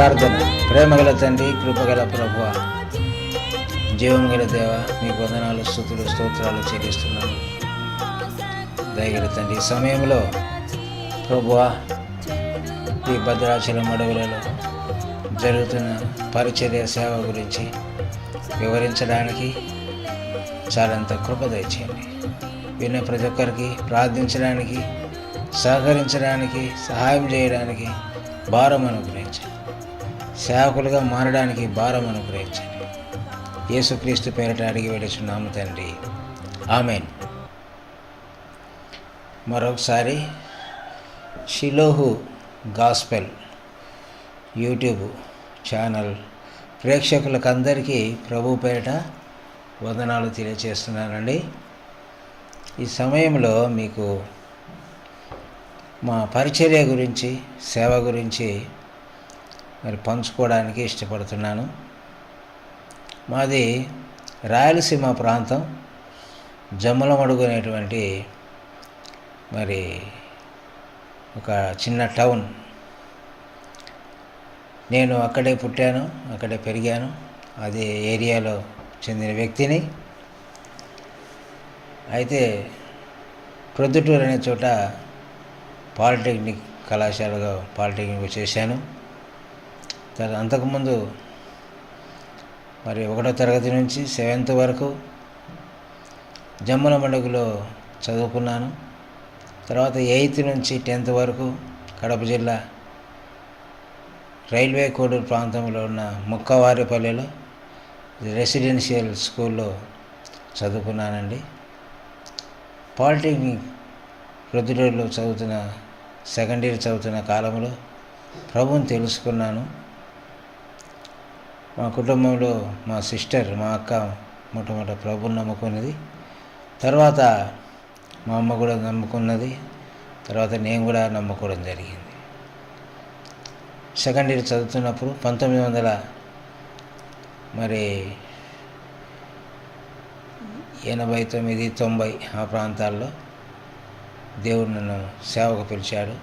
ప్రార్థన. ప్రేమగల తండ్రి కృపగల ప్రభు జీవం గల దేవ మీ వందనాలు స్థుతులు స్తోత్రాలు చెల్లిస్తున్నాను దయగల తండ్రి ఈ సమయంలో ప్రభువా ఈ భద్రాచలం అడవులలో జరుగుతున్న పరిచర్య సేవ గురించి వివరించడానికి చాలంత కృప దయచేయండి. విన్న ప్రతి ఒక్కరికి ప్రార్థించడానికి సహకరించడానికి సహాయం చేయడానికి భారం అనుగ్రహించండి. సేవకులుగా మారడానికి భారం అనుగ్రహించండి. యేసుక్రీస్తు పేరిట అడిగి వెళ్ళిచున్నాము తండ్రి. ఆమెన్. మరొకసారి షిలోహు గాస్పెల్ యూట్యూబ్ ఛానల్ ప్రేక్షకులకు అందరికీ ప్రభు పేరిట వందనాలు తెలియజేస్తున్నానండి ఈ సమయంలో మీకు మా పరిచర్య గురించి సేవ గురించి మరి పంచుకోవడానికి ఇష్టపడుతున్నాను. మాది రాయలసీమ ప్రాంతం. జమ్మలమడుగు అనేటువంటి మరి ఒక చిన్న టౌన్. నేను అక్కడే పుట్టాను అక్కడే పెరిగాను. అదే ఏరియాలో చెందిన వ్యక్తిని. అయితే ప్రొద్దుటూరు అనే చోట పాలిటెక్నిక్ కళాశాలలో పాలిటెక్నిక్ చేశాను. అంతకుముందు మరి ఒకటో తరగతి నుంచి సెవెంత్ వరకు జమ్మున మండగులో చదువుకున్నాను. తర్వాత ఎయిత్ నుంచి టెన్త్ వరకు కడప జిల్లా రైల్వే కోడూరు ప్రాంతంలో ఉన్న ముక్కవారిపల్లెలో రెసిడెన్షియల్ స్కూల్లో చదువుకున్నానండి. పాలిటెక్నిక్ ప్రొద్దుటూరులో చదువుతున్న సెకండ్ ఇయర్ చదువుతున్న కాలంలో ప్రభుని తెలుసుకున్నాను. మా కుటుంబంలో మా సిస్టర్ మా అక్క మొట్టమొదట ప్రభుని నమ్ముకున్నది. తర్వాత మా అమ్మ కూడా నమ్ముకున్నది. తర్వాత నేను కూడా నమ్ముకోవడం జరిగింది. సెకండ్ ఇయర్ చదువుతున్నప్పుడు పంతొమ్మిది వందల మరి ఎనభై తొమ్మిది తొంభై ఆ ప్రాంతాల్లో దేవుడు నన్ను సేవకు పిలిచాడు.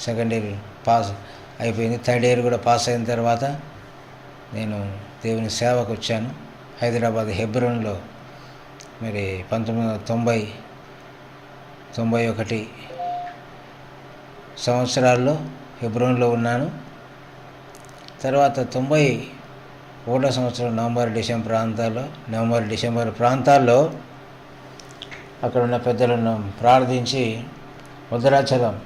సెకండ్ ఇయర్ పాస్ అయిపోయింది. థర్డ్ ఇయర్ కూడా పాస్ అయిన తర్వాత నేను దేవుని సేవకు వచ్చాను. హైదరాబాద్ హెబ్రోన్లో మరి పంతొమ్మిది వందల తొంభై తొంభై ఒకటి సంవత్సరాల్లో హెబ్రోన్లో ఉన్నాను. తర్వాత తొంభై ఒకటో సంవత్సరం నవంబర్ డిసెంబర్ ప్రాంతాల్లో నవంబర్ డిసెంబర్ ప్రాంతాల్లో అక్కడ ఉన్న పెద్దలను ప్రార్థించి భద్రాచలం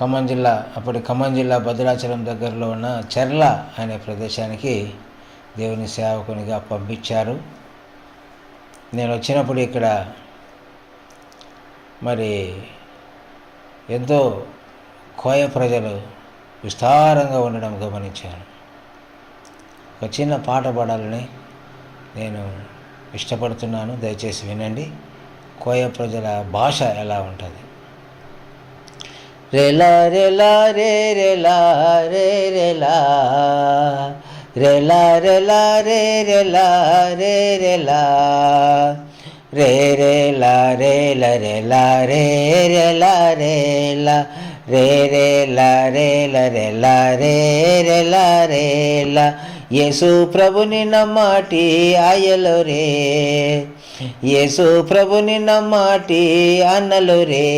ఖమ్మం జిల్లా అప్పటి ఖమ్మం జిల్లా భద్రాచలం దగ్గరలో ఉన్న చెర్ల అనే ప్రదేశానికి దేవుని సేవకునిగా పంపించారు. నేను వచ్చినప్పుడు ఇక్కడ మరి ఎంతో కోయ ప్రజలు విస్తారంగా ఉండడం గమనించాను. ఒక చిన్న పాట పాడాలని నేను ఇష్టపడుతున్నాను. దయచేసి వినండి. కోయ ప్రజల భాష ఎలా ఉంటుంది? రెలా రెలా రే రెలా రే రెలా. రెలా రెలా రే రెలా రే రెలా. రే రేలా రేల రెలా రే రెలా రేలా. రే రేలా రేల రెలా రే రెలా రేలా. యేసు ప్రభుని నమ్మాటి ఆయలు రే. యేసు ప్రభుని నమ్మాటి అన్నలు రే.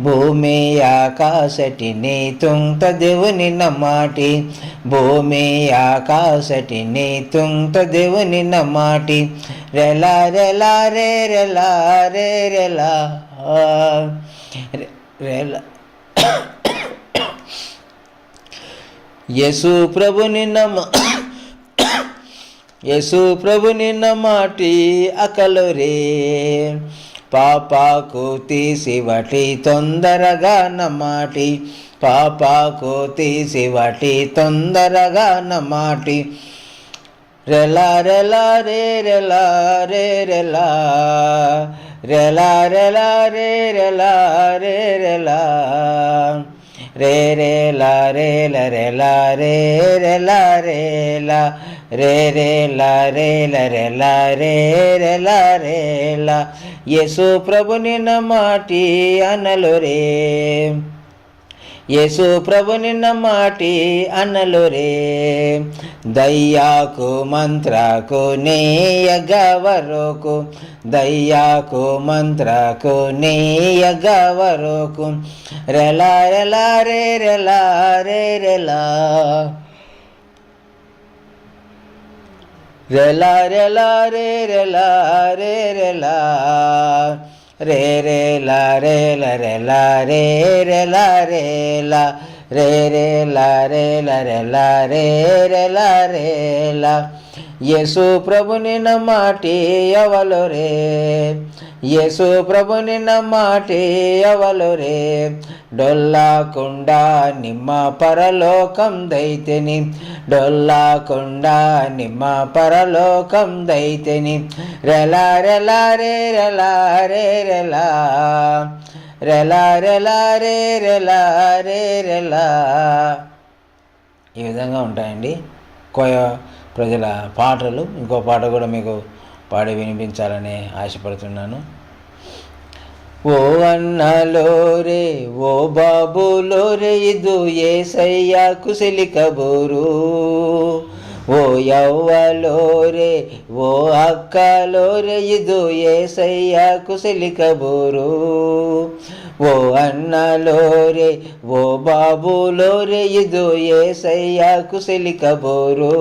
భూమి ఆకాశటిని తుంత దేవుని నమ్మాటి. భూమి ఆకాశటిని తుంత దేవుని నమ్మాటి. రెలా రెలా రే రెలా రే రెలా. రెలా. యేసు ప్రభుని నమ్మ యేసు ప్రభుని నమ్మాటి అకలు రే పాపాకు శివటి తొందరగా నమాటి పాపాకు శివటి తొందరగా నమాటి రెలా రెలా రే రెలా రే రెలా. రెలా రెలా రే రెలా రే రెలా. రే రే లా రే ల రే లా రే రే లా రే లా. రే రే లా రే ల రే లా రే రే లా రే లా. యేసు ప్రభుని నమాటి అనలు రే యేసు ప్రభు నిన్న మాటి అన్నలు రే దయ్యాకు మంత్రకు నేయగవరకు. దయ్యాకు మంత్రకు నేయగవరకు. రెలా రెలా రే రెలా రే రెలా. రెలా రెలా రే రెలా రే రెలా. రే రే లా రే ల రే లా రే రే లా రే లా రే రే లా రే ల రే లా రే రే లా రే లా. యేసు ప్రభుని నమాటి ఎవలు రే? యేసు ప్రభుని నమ్మాటి ఎవలు రే డొల్లాకుండా నిమ్మ పరలోకం దైతెని. డొల్లాకుండా నిమ్మ పరలోకం దైతెని. రెలా రెలా రే రెలా రే రెలా. రెలా రెలా రే రెలా రే రెలా. ఈ విధంగా ఉంటాయండి. కోయ ప్రజల పాటలు. ఇంకో పాట కూడా మీకు పాడి వినిపించాలని ఆశపడుతున్నాను. ఓ అన్నలోరే ఓ బాబులోరే ఇదు ఏసయ్య కుశలి కబూరు ఓ యవ్వలోరే ఓ అక్కలో రే ఇదు ఏసయ్య కుశలి కబూరు ఓ అన్నలోరే ఓ బాబులోరే ఇది ఏసయ్య కుశలి కబూరు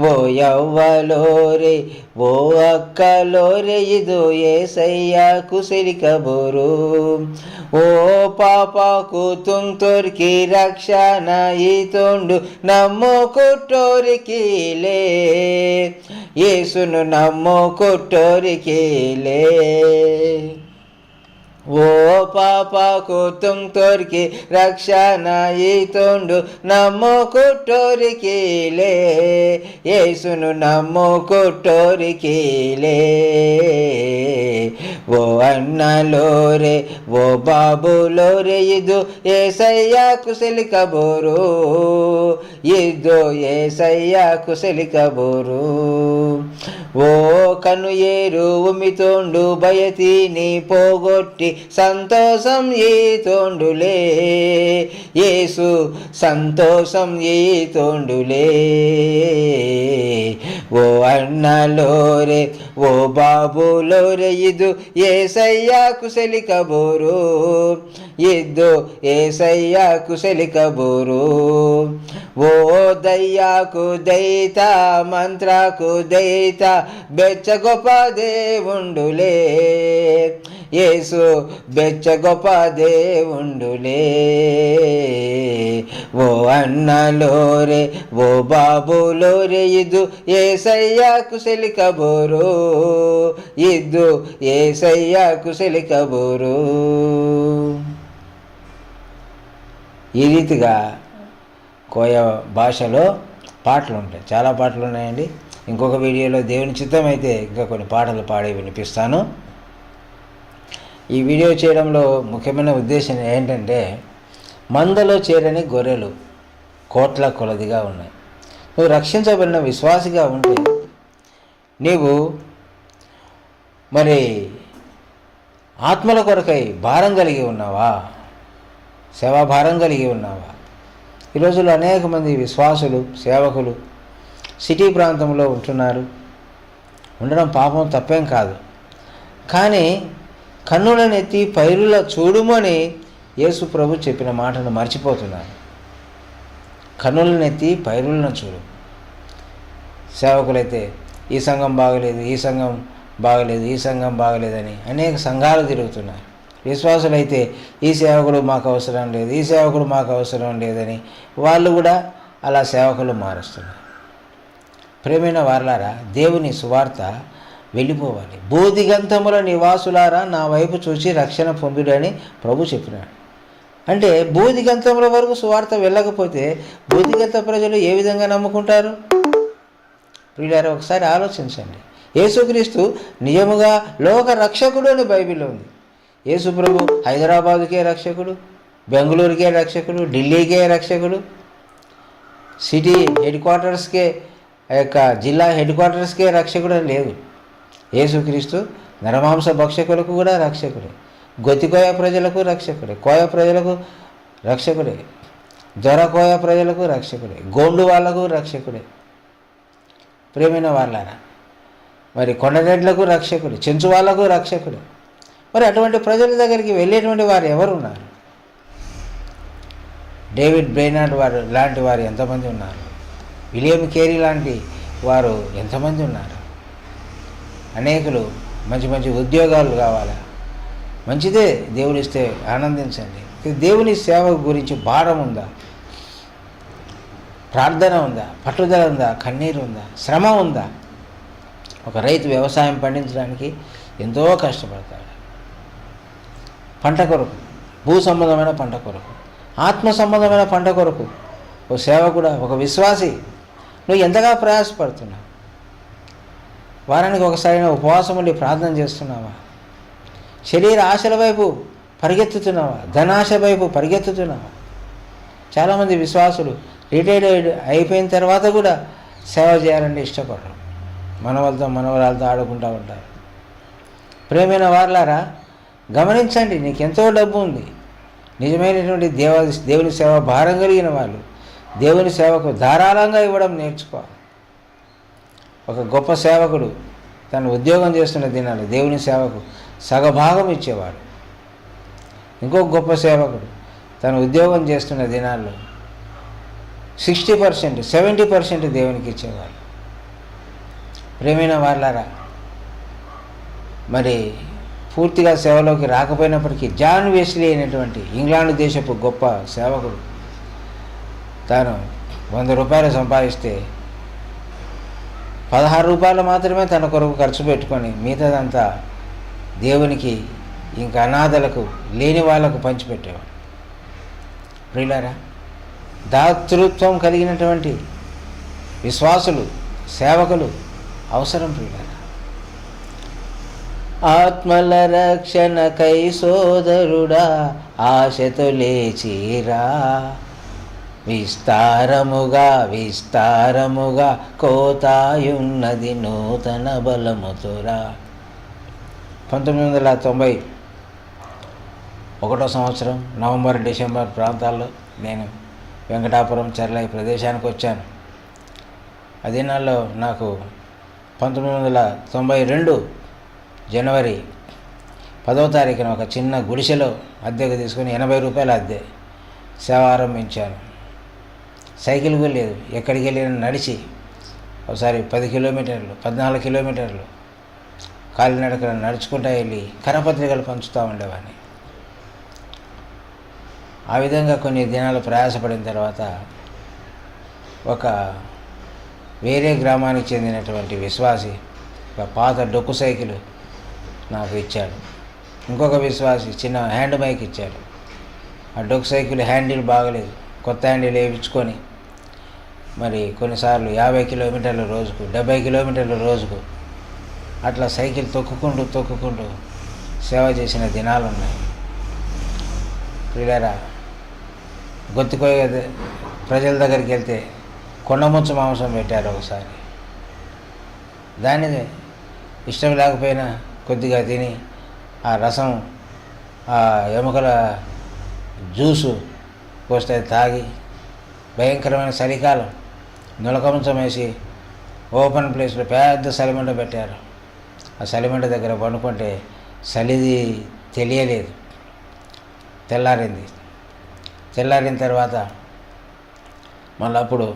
ఓ యవ్వలోరే ఓ అక్కలోరే ఇది ఏసయ్య కుశలి కబూరు ఓ పాపకు ತುಂತುರ್ಕಿ ರಕ್ಷಣ ಈ ತೊಂಡು ನಮ್ಮ ಕೊಟ್ಟೋರಿಕೀಲೇ ಯೇಸುನು ನಮ್ಮ ಕೊಟ್ಟೋರಿಕೀಲೇ ఓ పాప కుటుం తోరికి రక్షణ ఈ తుండు నమ్మో కుటోరికీలే యేసును నమ్మో కుటోరికీలే ఓ అన్నలో రే ఓ బాబులో రే ఇదు ఏ సయ్య కుశలి కబోరు ఇదు ఏ సయ్య కుశలి కబోరు ఓ కను ఏరు ఉమితోండు భయతీని పోగొట్టి సంతోషం ఈ తోండులే. యేసు సంతోషం ఈ తోండులే. ఓ అన్నలోరే ఓ బాబులోరే ಇದು ఏసయ్య కుశలి కబూరు ఇద్దు ఏసయ్య కుశలి కబూరు ఓ దయ్యాకు దైత మంత్రకు దైత బెచ్చ గొప్ప దేవుండులే యేసు దేవుండులే. ఓ అన్నలోరే ఓ బాబులోరే ఇదు ఏసయ్య కుశలి కబూరు ఇద్దు ఏసయ్య కుశలి కబూరు ఈ రీతిగా కోయ భాషలో పాటలు ఉంటాయి. చాలా పాటలు ఉన్నాయండి. ఇంకొక వీడియోలో దేవుని చిత్తం అయితే ఇంకా కొన్ని పాటలు పాడి వినిపిస్తాను. ఈ వీడియో చేయడంలో ముఖ్యమైన ఉద్దేశం ఏంటంటే మందలో చేరని గొర్రెలు కోట్ల కొలదిగా ఉన్నాయి. నువ్వు రక్షించబడిన విశ్వాసిగా ఉంటే నీవు మరి ఆత్మల కొరకై భారం కలిగి ఉన్నావా? సేవా భారం కలిగి ఉన్నావా? ఈ రోజుల్లో అనేక మంది విశ్వాసులు సేవకులు సిటీ ప్రాంతంలో ఉంటున్నారు. ఉండడం పాపం తప్పేం కాదు. కానీ కన్నులనెత్తి పైరుల చూడుమని యేసు ప్రభు చెప్పిన మాటను మర్చిపోతున్నారు కన్నులనెత్తి పైరులను చూడు. సేవకులైతే ఈ సంఘం బాగలేదు ఈ సంఘం బాగలేదు ఈ సంఘం బాగలేదని అనేక సంఘాలు తిరుగుతున్నారు. విశ్వాసులైతే ఈ సేవకుడు మాకు అవసరం లేదు ఈ సేవకుడు మాకు అవసరం లేదని వాళ్ళు కూడా అలా సేవకులు మారుస్తున్నారు. ప్రేమైన వారలారా దేవుని సువార్త వెళ్ళిపోవాలి. బోధిగంతముల నివాసులారా నా వైపు చూసి రక్షణ పొందుడని ప్రభు చెప్పినాడు. అంటే బోధిగంతముల వరకు సువార్త వెళ్ళకపోతే బోధిగంత ప్రజలు ఏ విధంగా నమ్ముకుంటారు? ప్రియులారా ఒకసారి ఆలోచించండి. యేసుక్రీస్తు నిజముగా లోక రక్షకుడు అని బైబిల్లో ఉంది. యేసు ప్రభు హైదరాబాదుకే రక్షకుడు బెంగళూరుకే రక్షకుడు ఢిల్లీకే రక్షకుడు సిటీ హెడ్ క్వార్టర్స్కే ఆ యొక్క జిల్లా హెడ్ క్వార్టర్స్కే రక్షకుడు అని లేదు. యేసుక్రీస్తు నరమాంస భక్షకులకు కూడా రక్షకుడే. గొత్తి కోయ ప్రజలకు రక్షకుడే. కోయ ప్రజలకు రక్షకుడే. దొరకోయ ప్రజలకు రక్షకుడే. గోండు వాళ్ళకు రక్షకుడే. ప్రేమైన వాళ్ళారా? మరి కొండరెడ్లకు రక్షకుడు. చెంచు వాళ్ళకు రక్షకుడు. మరి అటువంటి ప్రజల దగ్గరికి వెళ్ళేటువంటి వారు ఎవరు ఉన్నారు డేవిడ్ బ్రెయినార్డ్ వారు లాంటి వారు ఎంతమంది ఉన్నారు? విలియం కేరీ లాంటి వారు ఎంతమంది ఉన్నారు? అనేకులు మంచి మంచి ఉద్యోగాలు కావాలా? మంచిదే దేవుడిస్తే ఆనందించండి. దేవుని సేవ గురించి భారం ఉందా? ప్రార్థన ఉందా? పట్టుదల ఉందా? కన్నీరు ఉందా? శ్రమ ఉందా? ఒక రైతు వ్యవసాయం పండించడానికి ఎంతో కష్టపడతాడు. పంట కొరకు భూ సంబంధమైన పంట కొరకు ఆత్మ సంబంధమైన పంట కొరకు ఓ కూడా ఒక విశ్వాసి నువ్వు ఎంతగా ప్రయాసపడుతున్నావు? వారానికి ఒకసారి ఉపవాసం ఉండి ప్రార్థన చేస్తున్నావా? శరీర ఆశల వైపు పరిగెత్తుతున్నావా? ధనాశ వైపు పరిగెత్తుతున్నావా? చాలామంది విశ్వాసులు రిటైర్డ్ అయిపోయిన తర్వాత కూడా సేవ చేయాలంటే ఇష్టపడరు. మనవలతో మనవరాలతో ఆడుకుంటూ ఉంటారు. ప్రేమైన వార్లారా గమనించండి నీకు ఎంతో డబ్బు ఉంది. నిజమైనటువంటి దేవ దేవుని సేవ భారం కలిగిన వాళ్ళు దేవుని సేవకు ధారాళంగా ఇవ్వడం నేర్చుకోవాలి. ఒక గొప్ప సేవకుడు తను ఉద్యోగం చేస్తున్న దినాలు దేవుని సేవకు సగభాగం ఇచ్చేవాడు. ఇంకో గొప్ప సేవకుడు తను ఉద్యోగం చేస్తున్న దినాల్లో సిక్స్టీ పర్సెంట్ సెవెంటీ పర్సెంట్ దేవునికి ఇచ్చేవాడు. ప్రేమైన వాళ్ళారా మరి పూర్తిగా సేవలోకి రాకపోయినప్పటికీ జాన్ వెస్లీ అయినటువంటి ఇంగ్లాండ్ దేశపు గొప్ప సేవకుడు తాను వంద రూపాయలు సంపాదిస్తే పదహారు రూపాయలు మాత్రమే తన కొరకు ఖర్చు పెట్టుకొని మిగతాదంతా దేవునికి ఇంకా అనాథలకు లేని వాళ్ళకు పంచిపెట్టేవాడు. ప్రియులారా దాతృత్వం కలిగినటువంటి విశ్వాసులు సేవకులు అవసరం ప్రియులారా. ఆత్మల రక్షణకై సోదరుడా ఆశతో లేచిరా. విస్తారముగా విస్తారముగా కోతాయున్నది నూతన బలముతురా పంతొమ్మిది వందల తొంభై ఒకటో సంవత్సరం నవంబర్ డిసెంబర్ ప్రాంతాల్లో నేను వెంకటాపురం చెర్ల ఈ ప్రదేశానికి వచ్చాను. అదే నాల్లో నాకు పంతొమ్మిది వందల తొంభై రెండు జనవరి పదవ తారీఖున ఒక చిన్న గుడిసెలో అద్దెకు తీసుకుని ఎనభై రూపాయల అద్దె సేవ ఆరంభించాను సైకిల్ కూడా లేదు. ఎక్కడికి వెళ్ళినా నడిచి ఒకసారి పది కిలోమీటర్లు పద్నాలుగు కిలోమీటర్లు కాలినడకన నడుచుకుంటూ వెళ్ళి కరపత్రికలు పంచుతూ ఉండేవాడిని. ఆ విధంగా కొన్ని దినాలు ప్రయాసపడిన తర్వాత ఒక వేరే గ్రామానికి చెందినటువంటి విశ్వాసి ఒక పాత డొక్కు సైకిల్ నాకు ఇచ్చాడు. ఇంకొక విశ్వాసి చిన్న హ్యాండ్ మైక్ ఇచ్చాడు. ఆ డొక్కు సైకిల్ హ్యాండిల్ బాగలేదు. కొత్త హ్యాండిల్ వేయించుకొని మరి కొన్నిసార్లు యాభై కిలోమీటర్ల రోజుకు డెబ్బై కిలోమీటర్ల రోజుకు అట్లా సైకిల్ తొక్కుకుంటూ తొక్కుకుంటూ సేవ చేసిన దినాలు ఉన్నాయి. పిల్లరా గొత్తికోయ ప్రజల దగ్గరికి వెళ్తే కొండముచ్చు మాంసం పెట్టారు ఒకసారి. దాన్ని ఇష్టం లేకపోయినా కొద్దిగా తిని ఆ రసం ఆ ఎముకల జ్యూసు పోస్తే తాగి భయంకరమైన చలికాలం నులకంచం వేసి ఓపెన్ ప్లేస్లో పెద్ద సలిమండ పెట్టారు. ఆ సలిమండ దగ్గర పండుకుంటే చలిది తెలియలేదు. తెల్లారింది. తెల్లారిన తర్వాత మళ్ళీ అప్పుడు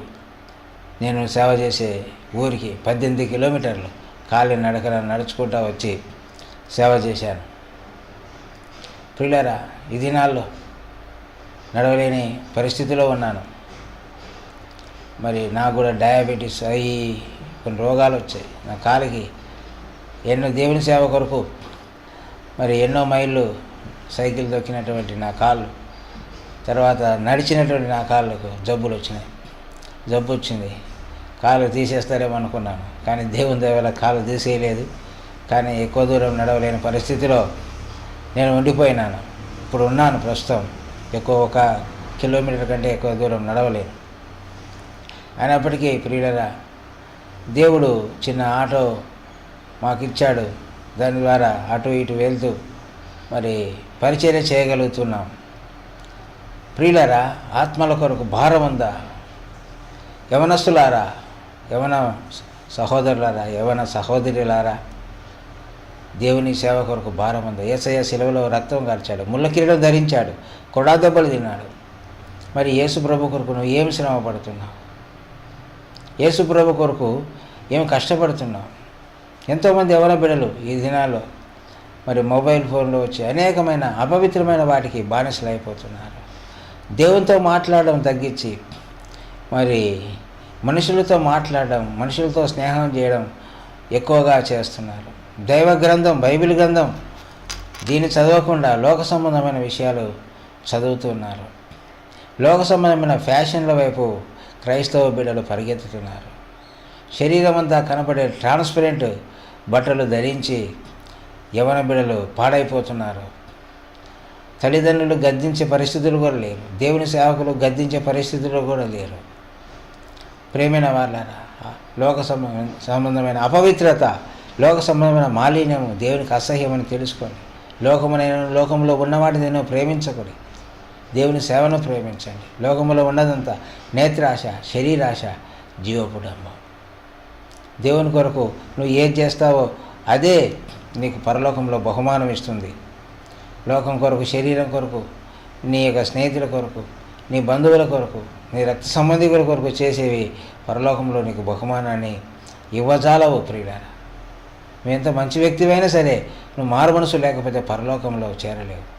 నేను సేవ చేసే ఊరికి పద్దెనిమిది కిలోమీటర్లు కాలి నడకన నడుచుకుంటూ వచ్చి సేవ చేశాను. పిల్లరా ఇది దినాల్లో నడవలేని పరిస్థితిలో ఉన్నాను. మరి నాకు కూడా డయాబెటీస్ అయ్యి కొన్ని రోగాలు వచ్చాయి. నా కాలికి ఎన్నో దేవుని సేవ కొరకు మరి ఎన్నో మైళ్ళు సైకిల్ దొక్కినటువంటి నా కాళ్ళు తర్వాత నడిచినటువంటి నా కాళ్ళకు జబ్బులు వచ్చినాయి. జబ్బు వచ్చింది. కాళ్ళు తీసేస్తారేమో అనుకున్నాను. కానీ దేవుని దేవల కాళ్ళు తీసేయలేదు. కానీ ఎక్కువ దూరం నడవలేని పరిస్థితిలో నేను ఉండిపోయినాను. ఇప్పుడు ఉన్నాను ప్రస్తుతం. ఎక్కువ ఒక కిలోమీటర్ కంటే ఎక్కువ దూరం నడవలేను అయినప్పటికీ ప్రియులరా దేవుడు చిన్న ఆటో మాకు ఇచ్చాడు దాని ద్వారా అటు ఇటు వెళ్తూ మరి పరిచర్య చేయగలుగుతున్నాం. ప్రియులరా ఆత్మల కొరకు భారం ఉందా? యవనస్తులారా యవన సహోదరులారా యవన సహోదరులారా దేవుని సేవ కొరకు భారం ఉందా? ఏసయ్య శిలవలో రక్తం కార్చాడు ముళ్ళ కిరీటం ధరించాడు. కొడా దెబ్బలు తిన్నాడు. మరి యేసు ప్రభు కొరకు నువ్వు ఏమి శ్రమ పడుతున్నావు? యేసు ప్రభు కొరకు ఏమి కష్టపడుతున్నావు? ఎంతోమంది ఎవరి బిడలు ఈ దినాల్లో మరి మొబైల్ ఫోన్లో వచ్చి అనేకమైన అపవిత్రమైన వాటికి బానిసలు అయిపోతున్నారు దేవునితో మాట్లాడడం తగ్గించి మరి మనుషులతో మాట్లాడడం మనుషులతో స్నేహం చేయడం ఎక్కువగా చేస్తున్నారు. దైవ గ్రంథం బైబిల్ గ్రంథం దీన్ని చదవకుండా లోక సంబంధమైన విషయాలు చదువుతున్నారు. లోక సంబంధమైన ఫ్యాషన్ల వైపు క్రైస్తవ బిడ్డలు పరిగెత్తుతున్నారు. శరీరం అంతా కనపడే ట్రాన్స్పరెంట్ బట్టలు ధరించి యవన బిడ్డలు పాడైపోతున్నారు. తల్లిదండ్రులు గద్దించే పరిస్థితులు కూడా లేరు. దేవుని సేవకులు గద్దించే పరిస్థితులు కూడా లేరు. ప్రేమైన వాళ్ళారా లోక సంబంధ సంబంధమైన అపవిత్రత లోక సంబంధమైన మాలిన్యము దేవునికి అసహ్యమని తెలుసుకోండి లోకమునైన లోకంలో ఉన్నవాటిని నేను ప్రేమించకూడదు దేవుని సేవను ప్రేమించండి. లోకంలో ఉన్నదంతా నేత్రాశ శరీరాశ జీవపుడంబం దేవుని కొరకు నువ్వు ఏం చేస్తావో అదే నీకు పరలోకంలో బహుమానం ఇస్తుంది. లోకం కొరకు శరీరం కొరకు నీ యొక్క స్నేహితుల కొరకు నీ బంధువుల కొరకు నీ రక్త సంబంధికుల కొరకు చేసేవి పరలోకంలో నీకు బహుమానాన్ని ఇవ్వజాలవు ప్రియులారా. నువ్వు ఎంత మంచి వ్యక్తివైనా సరే నువ్వు మారు మనసు లేకపోతే పరలోకంలో చేరలేవు.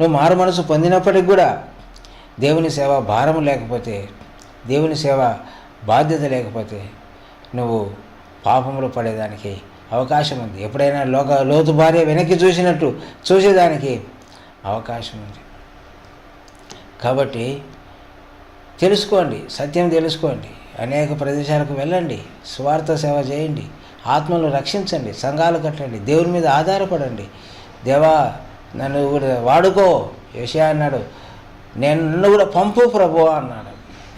నువ్వు మారు మనసు పొందినప్పటికి కూడా దేవుని సేవ భారం లేకపోతే దేవుని సేవ బాధ్యత లేకపోతే నువ్వు పాపములు పడేదానికి అవకాశం ఉంది. ఎప్పుడైనా లోక లోతు భార్య వెనక్కి చూసినట్టు చూసేదానికి అవకాశం ఉంది. కాబట్టి తెలుసుకోండి సత్యం తెలుసుకోండి. అనేక ప్రదేశాలకు వెళ్ళండి స్వార్థ సేవ చేయండి ఆత్మను రక్షించండి సంఘాలు కట్టండి దేవుని మీద ఆధారపడండి. దేవా నన్ను కూడా వాడుకో యశా అన్నాడు. నేను నన్ను కూడా పంపు ప్రభు అన్నాడు.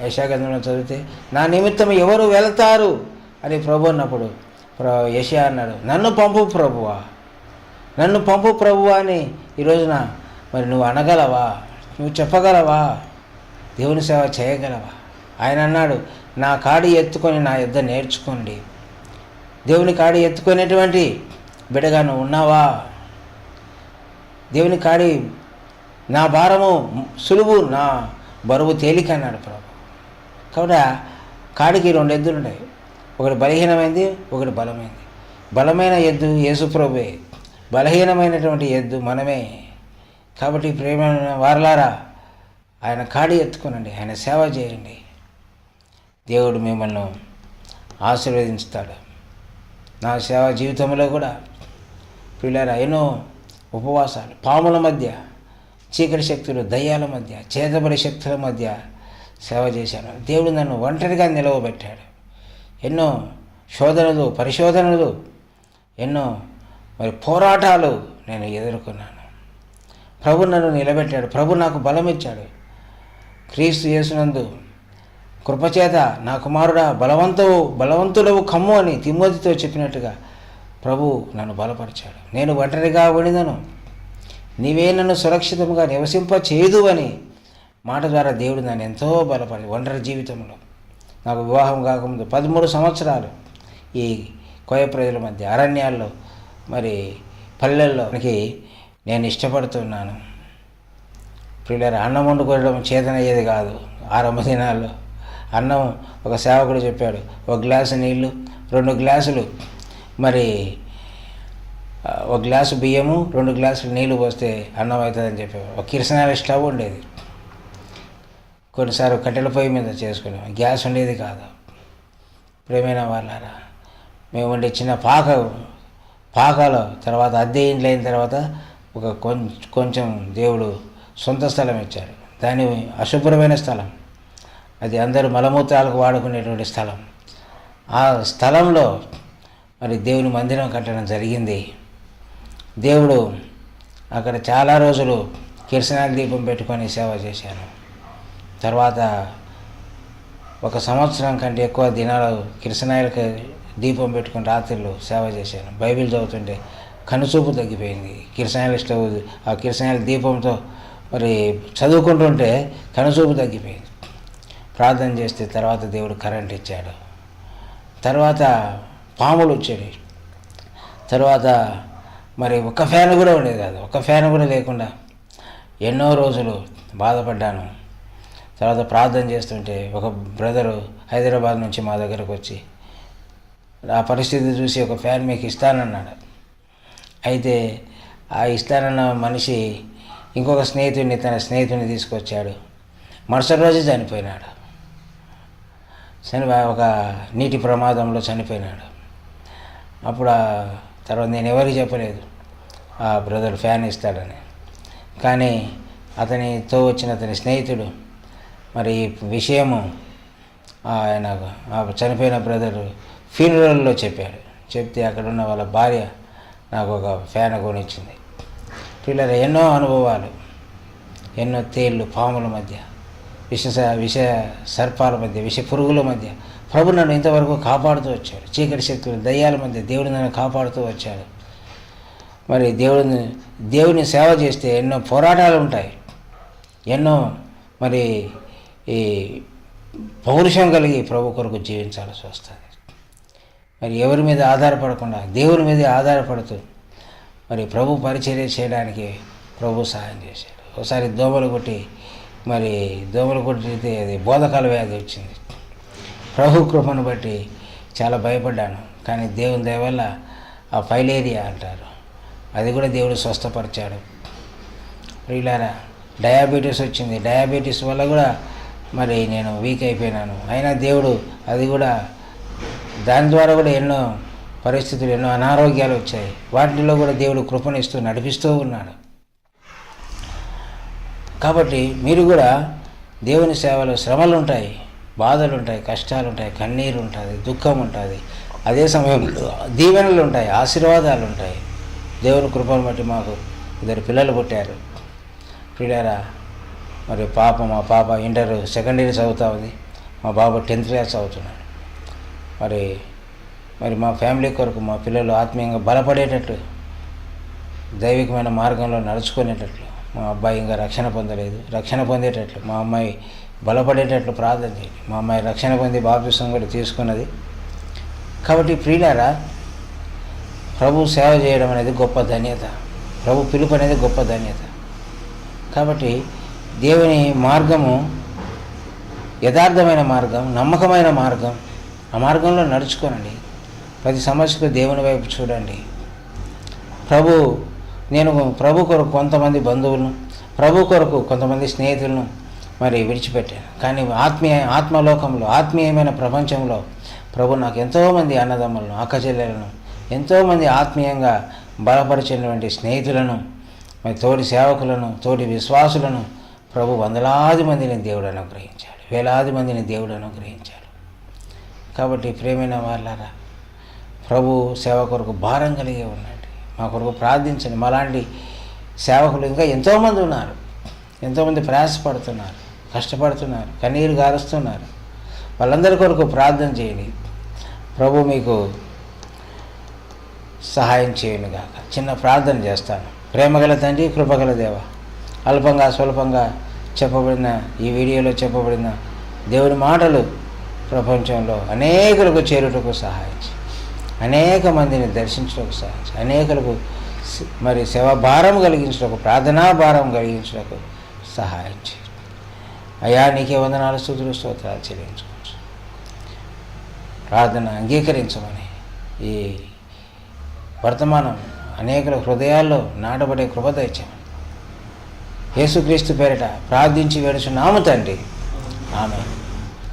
యశాగంధంలో చదివితే నా నిమిత్తం ఎవరు వెళతారు? అని ప్రభు అన్నప్పుడు ప్ర యశా అన్నాడు నన్ను పంపు ప్రభువా. నన్ను పంపు ప్రభువా అని ఈరోజున మరి నువ్వు అనగలవా? నువ్వు చెప్పగలవా? దేవుని సేవ చేయగలవా? ఆయన అన్నాడు నా కాడి ఎత్తుకొని నా యుద్ధ నేర్చుకోండి. దేవుని కాడి ఎత్తుకునేటువంటి బిడగా నువ్వు ఉన్నావా? దేవుని కాడి నా భారము సులువు నా బరువు తేలిక అన్నాడు ప్రభు. కాబట్టి కాడికి రెండు ఎద్దులు ఉన్నాయి. ఒకటి బలహీనమైంది ఒకటి బలమైంది. బలమైన ఎద్దు యేసుప్రభువే బలహీనమైనటువంటి ఎద్దు మనమే. కాబట్టి ప్రేమ వారలారా ఆయన కాడి ఎత్తుకునండి ఆయన సేవ చేయండి. దేవుడు మిమ్మల్ని ఆశీర్వదించుతాడు. నా సేవ జీవితంలో కూడా. పిల్లరా ఎన్నో ఉపవాసాలు పాముల మధ్య చీకటి శక్తులు దయ్యాల మధ్య చేతబడి శక్తుల మధ్య సేవ చేశాను. దేవుడు నన్ను ఒంటరిగా నిలవబెట్టాడు. ఎన్నో శోధనలు పరిశోధనలు ఎన్నో మరి పోరాటాలు నేను ఎదుర్కొన్నాను. ప్రభు నన్ను నిలబెట్టాడు. ప్రభు నాకు బలం ఇచ్చాడు. క్రీస్తు యేసునందు కృపచేత నా కుమారుడా బలవంతువు బలవంతుడవు కమ్ము అని తిమ్మోతితో చెప్పినట్టుగా ప్రభు నన్ను బలపరిచాడు. నేను ఒంటరిగా ఉండినను నీవే నన్ను సురక్షితంగా నివసింప చేయదు అని మాట ద్వారా దేవుడు నన్ను ఎంతో బలపడి ఒంటరి జీవితంలో. నాకు వివాహం కాకముందు పదమూడు సంవత్సరాలు ఈ కోయ ప్రజల మధ్య అరణ్యాల్లో మరి పల్లెల్లో మనకి నేను ఇష్టపడుతున్నాను. పిల్లలు అన్నం వండుకోవడం చేతనయ్యేది కాదు. ఆరంభ దినాల్లో అన్నం ఒక సేవకుడు చెప్పాడు ఒక గ్లాసు నీళ్ళు రెండు గ్లాసులు మరి ఒక గ్లాసు బియ్యము రెండు గ్లాసులు నీళ్ళు పోస్తే అన్నం అవుతుందని చెప్పేవారు ఒక కిరసనాల స్టవ్ ఉండేది. కొన్నిసార్లు కట్టెల పొయ్యి మీద చేసుకునేవాం గ్యాస్ ఉండేది కాదు. ప్రేమైన వాళ్ళారా మేము ఉండే చిన్న పాక పాకలో తర్వాత అద్దె ఇంట్లో అయిన తర్వాత ఒక కొంచెం దేవుడు సొంత స్థలం ఇచ్చారు. దాని అశుభ్రమైన స్థలం. అది అందరూ మలమూత్రాలకు వాడుకునేటువంటి స్థలం. ఆ స్థలంలో మరి దేవుని మందిరం కట్టడం జరిగింది. దేవుడు అక్కడ చాలా రోజులు కిరసనాల దీపం పెట్టుకొని సేవ చేశాను తర్వాత ఒక సంవత్సరం కంటే ఎక్కువ దినాలు కిరసనాయలకు దీపం పెట్టుకుని రాత్రులు సేవ చేశాను బైబిల్ చదువుతుంటే కనుచూపు తగ్గిపోయింది. కిరసనాయల స్టవ్ ఆ కిరసనాయల దీపంతో మరి చదువుకుంటుంటే కనుచూపు తగ్గిపోయింది. ప్రార్థన చేస్తే తర్వాత దేవుడు కరెంట్ ఇచ్చాడు. తర్వాత పాములు వచ్చాయి తర్వాత మరి ఒక్క ఫ్యాన్ కూడా ఉండేది కాదు. ఒక్క ఫ్యాన్ కూడా లేకుండా ఎన్నో రోజులు బాధపడ్డాను. తర్వాత ప్రార్థన చేస్తుంటే ఒక బ్రదరు హైదరాబాద్ నుంచి మా దగ్గరకు వచ్చి ఆ పరిస్థితి చూసి ఒక ఫ్యాన్ మీకు ఇస్తానన్నాడు. అయితే ఆ ఇస్తానన్న మనిషి ఇంకొక స్నేహితుడిని తన స్నేహితుడిని తీసుకొచ్చాడు. మరుసటి రోజు చనిపోయినాడు. చనిపో ఒక నీటి ప్రమాదంలో చనిపోయినాడు. అప్పుడు తర్వాత నేను ఎవరికి చెప్పలేదు. ఆ బ్రదర్ ఫ్యాన్ ఇస్తాడని. కానీ అతనితో వచ్చిన అతని స్నేహితుడు మరి ఈ విషయము ఆయన చనిపోయిన బ్రదర్ ఫ్యూనరల్లో చెప్పాడు. చెప్తే అక్కడ ఉన్న వాళ్ళ భార్య నాకు ఒక ఫ్యాన్ కొనిచ్చింది. పిల్లల ఎన్నో అనుభవాలు ఎన్నో తేళ్ళు పాముల మధ్య విష విష సర్పాల మధ్య విష పురుగుల మధ్య ప్రభు నన్ను ఇంతవరకు కాపాడుతూ వచ్చాడు. చీకటి శక్తులు దయ్యాల మధ్య దేవుడు నన్ను కాపాడుతూ వచ్చాడు. మరి దేవుడిని దేవుని సేవ చేస్తే ఎన్నో పోరాటాలు ఉంటాయి. ఎన్నో మరి ఈ పౌరుషం కలిగి ప్రభు కొరకు జీవించాల్సి వస్తుంది. మరి ఎవరి మీద ఆధారపడకుండా దేవుని మీద ఆధారపడుతూ మరి ప్రభు పరిచర్య చేయడానికి ప్రభు సహాయం చేశాడు. ఒకసారి దోమలు కొట్టి మరి దోమలు కొట్టితే అది బోధకాల వ్యాధి వచ్చింది. ప్రభు కృపను బట్టి చాలా భయపడ్డాను. కానీ దేవుని దయవల్ల ఆ ఫైలేరియా అంటారు. అది కూడా దేవుడు స్వస్థపరిచాడు. ప్రియులారా డయాబెటీస్ వచ్చింది. డయాబెటీస్ వల్ల కూడా మరి నేను వీక్ అయిపోయినాను. అయినా దేవుడు అది కూడా దాని ద్వారా కూడా ఎన్నో పరిస్థితులు ఎన్నో అనారోగ్యాలు వచ్చాయి. వాటిలో కూడా దేవుడు కృపణిస్తూ నడిపిస్తూ ఉన్నాడు. కాబట్టి మీరు కూడా దేవుని సేవలో శ్రమలు ఉంటాయి బాధలు ఉంటాయి కష్టాలు ఉంటాయి కన్నీరు ఉంటుంది దుఃఖం ఉంటుంది అదే సమయంలో దీవెనలు ఉంటాయి ఆశీర్వాదాలు ఉంటాయి దేవుని కృపను బట్టి మాకు ఇద్దరు పిల్లలు పుట్టారు. పిల్లరా మరి పాప మా పాప ఇంటర్ సెకండ్ ఇయర్ చదువుతా ఉంది. మా బాబు టెన్త్ క్లాస్ చదువుతున్నాడు. మరి మరి మా ఫ్యామిలీ కొరకు మా పిల్లలు ఆత్మీయంగా బలపడేటట్లు దైవికమైన మార్గంలో నడుచుకునేటట్లు మా అబ్బాయి ఇంకా రక్షణ పొందలేదు. రక్షణ పొందేటట్లు మా అమ్మాయి బలపడేటట్లు ప్రార్థన చేయండి మా అమ్మాయి రక్షణ పొంది బాప్తిసం కూడా తీసుకున్నది. కాబట్టి ప్రియులారా ప్రభు సేవ చేయడం అనేది గొప్ప ధన్యత. ప్రభు పిలుపు అనేది గొప్ప ధన్యత. కాబట్టి దేవుని మార్గము యథార్థమైన మార్గం నమ్మకమైన మార్గం. ఆ మార్గంలో నడుచుకోనండి. ప్రతి సమస్యకు దేవుని వైపు చూడండి. ప్రభు నేను ప్రభు కొరకు కొంతమంది బంధువులను ప్రభు కొరకు కొంతమంది స్నేహితులను మరి విడిచిపెట్టాను కానీ ఆత్మీయ ఆత్మలోకంలో ఆత్మీయమైన ప్రపంచంలో ప్రభు నాకు ఎంతోమంది అన్నదమ్ములను అక్కచెల్లెలను ఎంతోమంది ఆత్మీయంగా బలపరిచినటువంటి స్నేహితులను మరి తోటి సేవకులను తోటి విశ్వాసులను ప్రభు వందలాది మందిని దేవుడు అనుగ్రహించాడు. వేలాది మందిని దేవుడు అనుగ్రహించాడు. కాబట్టి ప్రేమైన వాళ్ళారా ప్రభు సేవ కొరకు భారం కలిగి ఉండండి మా కొరకు ప్రార్థించండి. మాలాంటి సేవకులు ఇంకా ఎంతోమంది ఉన్నారు. ఎంతోమంది ప్రయాసపడుతున్నారు. కష్టపడుతున్నారు కన్నీరు గారుస్తున్నారు. వాళ్ళందరి కొరకు ప్రార్థన చేయండి. ప్రభు మీకు సహాయం చేయను గాక. చిన్న ప్రార్థన చేస్తాను. ప్రేమగల తండ్రి కృపగల దేవ అల్పంగా స్వల్పంగా చెప్పబడిన ఈ వీడియోలో చెప్పబడిన దేవుని మాటలు ప్రపంచంలో అనేకులకు చేరుటకు సహాయం అనేక మందిని దర్శించడానికి సహాయం అనేకులకు మరి సేవా భారం కలిగించడానికి ప్రార్థనా భారం కలిగించడానికి సహాయం చేయి. అయా నీకే వందనాలు స్థుతులు స్తోత్రాలు చెల్లించుకోవచ్చు. ప్రార్థన అంగీకరించమని ఈ వర్తమానం అనేకుల హృదయాల్లో నాటబడే కృప తెచ్చామని యేసుక్రీస్తు పేరిట ప్రార్థించి వేడుచున్నాము తండ్రి. ఆమె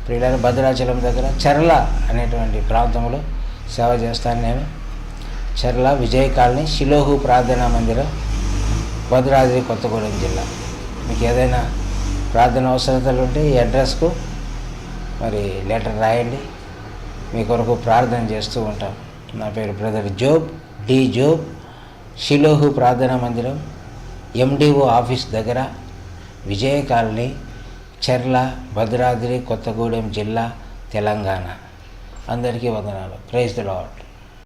ప్రియుల భద్రాచలం దగ్గర చెర్ల అనేటువంటి ప్రాంతంలో సేవ చేస్తాను నేను. చెర్ల విజయ కాలనీ శిలోహు ప్రార్థనా మందిరం భద్రాద్రి కొత్తగూడెం జిల్లా. మీకు ఏదైనా ప్రార్థన అవసరతలు ఉంటే ఈ అడ్రస్కు మరి లెటర్ రాయండి. మీ కొరకు ప్రార్థన చేస్తూ ఉంటాం. నా పేరు brother Job D Job Shiloh ప్రార్థనా మందిరం ఎండిఓ ఆఫీస్ దగ్గర విజయ కాలనీ చెర్ల భద్రాద్రి కొత్తగూడెం జిల్లా తెలంగాణ. అందరికీ వందనాలు. Praise the lord